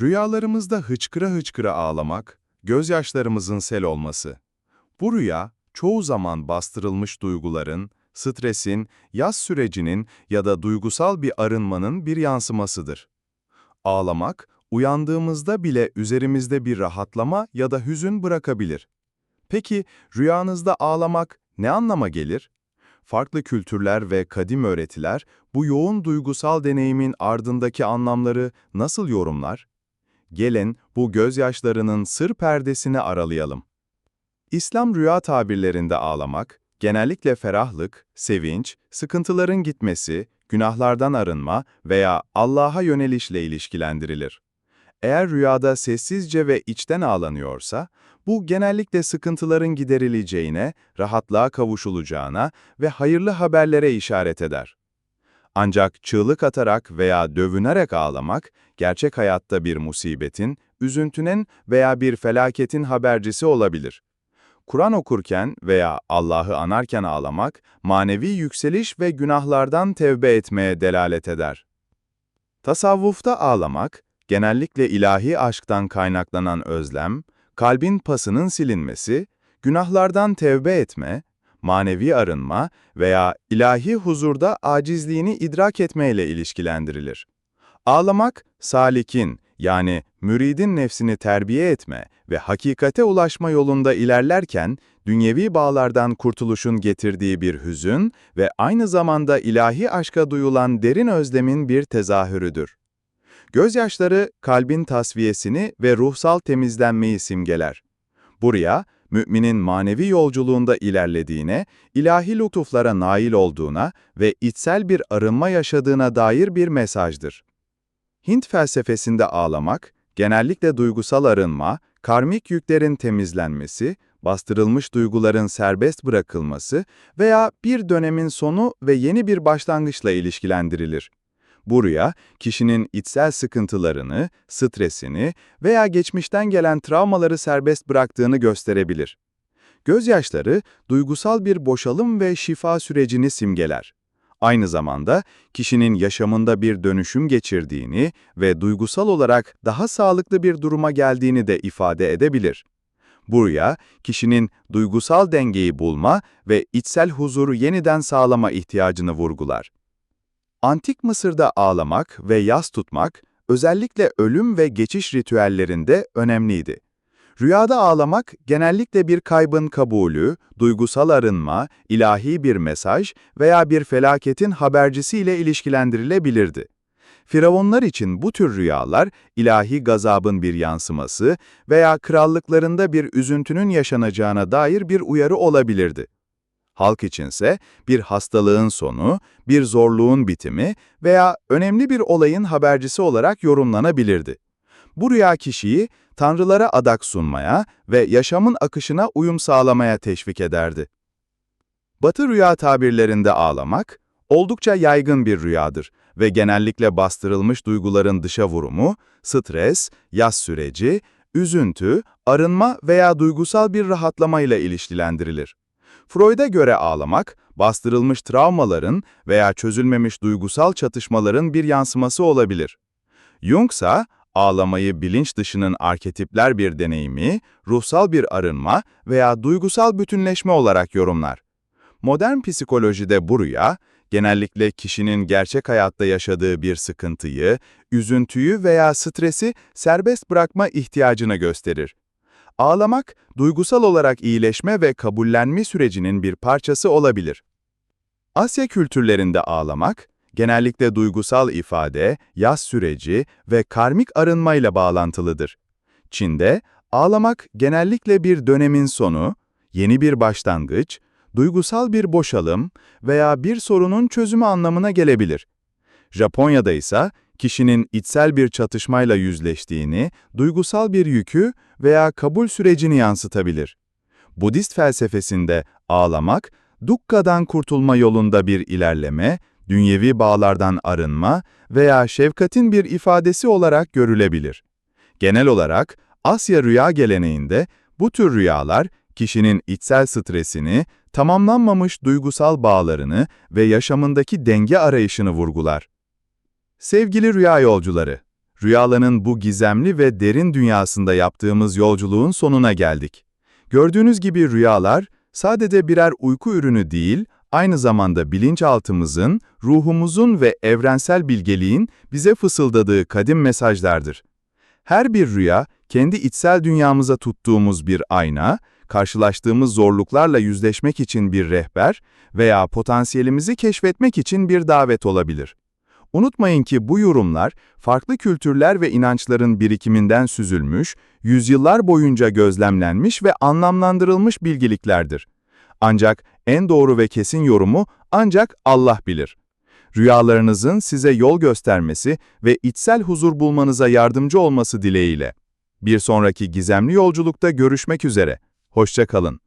Rüyalarımızda hıçkıra hıçkıra ağlamak, gözyaşlarımızın sel olması. Bu rüya, çoğu zaman bastırılmış duyguların, stresin, yaz sürecinin ya da duygusal bir arınmanın bir yansımasıdır. Ağlamak, uyandığımızda bile üzerimizde bir rahatlama ya da hüzün bırakabilir. Peki, rüyanızda ağlamak ne anlama gelir? Farklı kültürler ve kadim öğretiler bu yoğun duygusal deneyimin ardındaki anlamları nasıl yorumlar? Gelin bu gözyaşlarının sır perdesini aralayalım. İslam rüya tabirlerinde ağlamak, genellikle ferahlık, sevinç, sıkıntıların gitmesi, günahlardan arınma veya Allah'a yönelişle ilişkilendirilir. Eğer rüyada sessizce ve içten ağlanıyorsa, bu genellikle sıkıntıların giderileceğine, rahatlığa kavuşulacağına ve hayırlı haberlere işaret eder. Ancak çığlık atarak veya dövünerek ağlamak, gerçek hayatta bir musibetin, üzüntünün veya bir felaketin habercisi olabilir. Kur'an okurken veya Allah'ı anarken ağlamak, manevi yükseliş ve günahlardan tevbe etmeye delalet eder. Tasavvufta ağlamak, genellikle ilahi aşktan kaynaklanan özlem, kalbin pasının silinmesi, günahlardan tevbe etme, manevi arınma veya ilahi huzurda acizliğini idrak etmeyle ilişkilendirilir. Ağlamak, salikin yani müridin nefsini terbiye etme ve hakikate ulaşma yolunda ilerlerken, dünyevi bağlardan kurtuluşun getirdiği bir hüzün ve aynı zamanda ilahi aşka duyulan derin özlemin bir tezahürüdür. Gözyaşları kalbin tasfiyesini ve ruhsal temizlenmeyi simgeler. Buraya, müminin manevi yolculuğunda ilerlediğine, ilahi lütuflara nail olduğuna ve içsel bir arınma yaşadığına dair bir mesajdır. Hint felsefesinde ağlamak, genellikle duygusal arınma, karmik yüklerin temizlenmesi, bastırılmış duyguların serbest bırakılması veya bir dönemin sonu ve yeni bir başlangıçla ilişkilendirilir. Bu rüya, kişinin içsel sıkıntılarını, stresini veya geçmişten gelen travmaları serbest bıraktığını gösterebilir. Gözyaşları, duygusal bir boşalım ve şifa sürecini simgeler. Aynı zamanda, kişinin yaşamında bir dönüşüm geçirdiğini ve duygusal olarak daha sağlıklı bir duruma geldiğini de ifade edebilir. Bu rüya, kişinin duygusal dengeyi bulma ve içsel huzuru yeniden sağlama ihtiyacını vurgular. Antik Mısır'da ağlamak ve yas tutmak, özellikle ölüm ve geçiş ritüellerinde önemliydi. Rüyada ağlamak genellikle bir kaybın kabulü, duygusal arınma, ilahi bir mesaj veya bir felaketin habercisiyle ilişkilendirilebilirdi. Firavunlar için bu tür rüyalar ilahi gazabın bir yansıması veya krallıklarında bir üzüntünün yaşanacağına dair bir uyarı olabilirdi. Halk içinse bir hastalığın sonu, bir zorluğun bitimi veya önemli bir olayın habercisi olarak yorumlanabilirdi. Bu rüya kişiyi tanrılara adak sunmaya ve yaşamın akışına uyum sağlamaya teşvik ederdi. Batı rüya tabirlerinde ağlamak, oldukça yaygın bir rüyadır ve genellikle bastırılmış duyguların dışa vurumu, stres, yaz süreci, üzüntü, arınma veya duygusal bir rahatlamayla ilişkilendirilir. Freud'a göre ağlamak, bastırılmış travmaların veya çözülmemiş duygusal çatışmaların bir yansıması olabilir. Jung ise ağlamayı bilinç dışının arketipler bir deneyimi, ruhsal bir arınma veya duygusal bütünleşme olarak yorumlar. Modern psikolojide bu rüya, genellikle kişinin gerçek hayatta yaşadığı bir sıkıntıyı, üzüntüyü veya stresi serbest bırakma ihtiyacını gösterir. Ağlamak, duygusal olarak iyileşme ve kabullenme sürecinin bir parçası olabilir. Asya kültürlerinde ağlamak, genellikle duygusal ifade, yaz süreci ve karmik arınmayla bağlantılıdır. Çin'de, ağlamak genellikle bir dönemin sonu, yeni bir başlangıç, duygusal bir boşalım veya bir sorunun çözümü anlamına gelebilir. Japonya'da ise kişinin içsel bir çatışmayla yüzleştiğini, duygusal bir yükü veya kabul sürecini yansıtabilir. Budist felsefesinde ağlamak, dukka'dan kurtulma yolunda bir ilerleme, dünyevi bağlardan arınma veya şefkatin bir ifadesi olarak görülebilir. Genel olarak Asya rüya geleneğinde bu tür rüyalar kişinin içsel stresini, tamamlanmamış duygusal bağlarını ve yaşamındaki denge arayışını vurgular. Sevgili rüya yolcuları, rüyaların bu gizemli ve derin dünyasında yaptığımız yolculuğun sonuna geldik. Gördüğünüz gibi rüyalar sadece birer uyku ürünü değil, aynı zamanda bilinçaltımızın, ruhumuzun ve evrensel bilgeliğin bize fısıldadığı kadim mesajlardır. Her bir rüya, kendi içsel dünyamıza tuttuğumuz bir ayna, karşılaştığımız zorluklarla yüzleşmek için bir rehber veya potansiyelimizi keşfetmek için bir davet olabilir. Unutmayın ki bu yorumlar, farklı kültürler ve inançların birikiminden süzülmüş, yüzyıllar boyunca gözlemlenmiş ve anlamlandırılmış bilgeliklerdir. Ancak en doğru ve kesin yorumu ancak Allah bilir. Rüyalarınızın size yol göstermesi ve içsel huzur bulmanıza yardımcı olması dileğiyle. Bir sonraki gizemli yolculukta görüşmek üzere. Hoşça kalın.